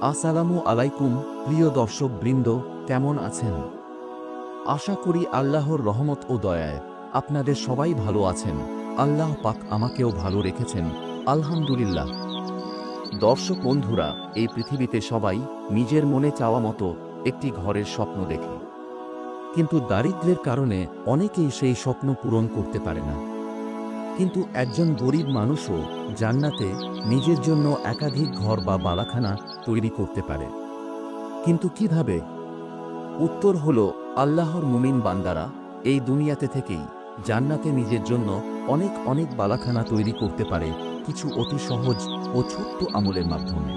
আসসালামু আলাইকুম, প্রিয় দর্শক বৃন্দ কেমন আছেন? আশা করি আল্লাহর রহমত ও দয়ায় আপনাদের সবাই ভালো আছেন। আল্লাহ পাক আমাকেও ভালো রেখেছেন। আলহামদুলিল্লাহ। দর্শক বন্ধুরা, এই পৃথিবীতে সবাই নিজের মনে চাওয়া মতো একটি ঘরের স্বপ্ন দেখে। কিন্তু দারিদ্র্যের কারণে অনেকেই সেই স্বপ্ন পূরণ করতে পারে না। কিন্তু একজন গরিব মানুষও জান্নাতে নিজের জন্য একাধিক ঘর বা বালাখানা তৈরি করতে পারে। কিন্তু কীভাবে? উত্তর হল, আল্লাহর মুমিন বান্দারা এই দুনিয়াতে থেকেই জান্নাতে নিজের জন্য অনেক অনেক বালাখানা তৈরি করতে পারে কিছু অতি সহজ ও ছোট্ট আমলের মাধ্যমে।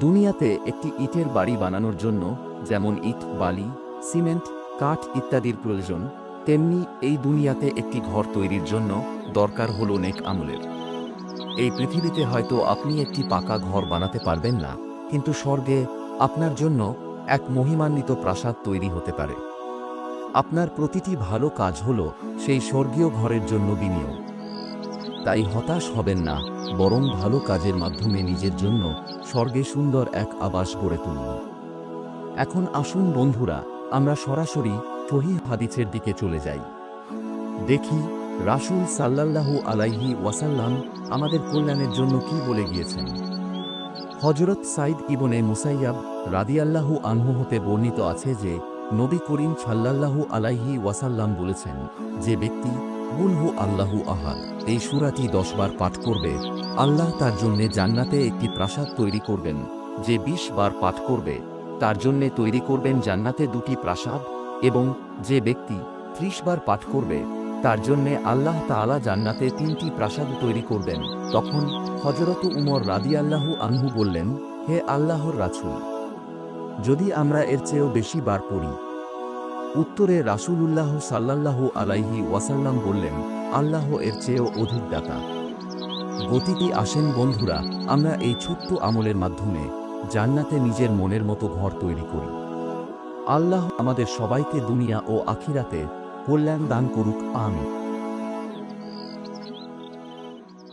দুনিয়াতে একটি ইটের বাড়ি বানানোর জন্য যেমন ইট, বালি, সিমেন্ট, কাঠ ইত্যাদির প্রয়োজন, তেমনি এই দুনিয়াতে একটি ঘর তৈরির জন্য দরকার হল নেক আমলের। এই পৃথিবীতে হয়তো আপনি একটি পাকা ঘর বানাতে পারবেন না, কিন্তু স্বর্গে আপনার জন্য এক মহিমান্বিত প্রাসাদ তৈরি হতে পারে। আপনার প্রতিটি ভালো কাজ হল সেই স্বর্গীয় ঘরের জন্য বিনিয়োগ। তাই হতাশ হবেন না, বরং ভালো কাজের মাধ্যমে নিজের জন্য স্বর্গে সুন্দর এক আবাস গড়ে তুলুন। এখন আসুন বন্ধুরা, আমরা সরাসরি সহিহ হাদিসের দিকে চলে যাই। দেখি রাসূল সাল্লাল্লাহু আলাইহি ওয়াসাল্লাম আমাদের কল্যাণের জন্য কি বলে গিয়েছেন? হজরত সাইদ ইবনে মুসাইয়াব রাদিয়াল্লাহু আনহু হতে বর্ণিত আছে যে, নবী করিম সাল্লাল্লাহু আলাইহি ওয়াসাল্লাম বলেছেন যে ব্যক্তি গুলহু আল্লাহু আহাদ। এই সুরাটি দশবার পাঠ করবে। আল্লাহ তার জন্যে জান্নাতে একটি প্রাসাদ তৈরি করবেন, যে বিশ বার পাঠ করবে। তার জন্যে তৈরি করবেন জান্নাতে দুটি প্রাসাদ এবং যে ব্যক্তি ত্রিশ বার পাঠ করবে তার জন্যে আল্লাহ তাআলা জান্নাতে তিনটি প্রাসাদ তৈরি করবেন। তখন হজরত উমর রাদিয়াল্লাহু আনহু বললেন, হে আল্লাহর রাছুল যদি আমরা এর চেয়েও বেশি বার পড়ি। উত্তরে রাসূলুল্লাহ সাল্লাল্লাহু আলাইহি ওয়াসাল্লাম বললেন, আল্লাহ এর চেয়েও অধিক দাতা। গতিটি আসেন, বন্ধুরা, আমরা এই ছোট্ট আমলের মাধ্যমে জান্নাতে নিজের মনের মতো ঘর তৈরি করি। আল্লাহ আমাদের সবাইকে দুনিয়া ও আখিরাতে Hollendan koruk. Amin.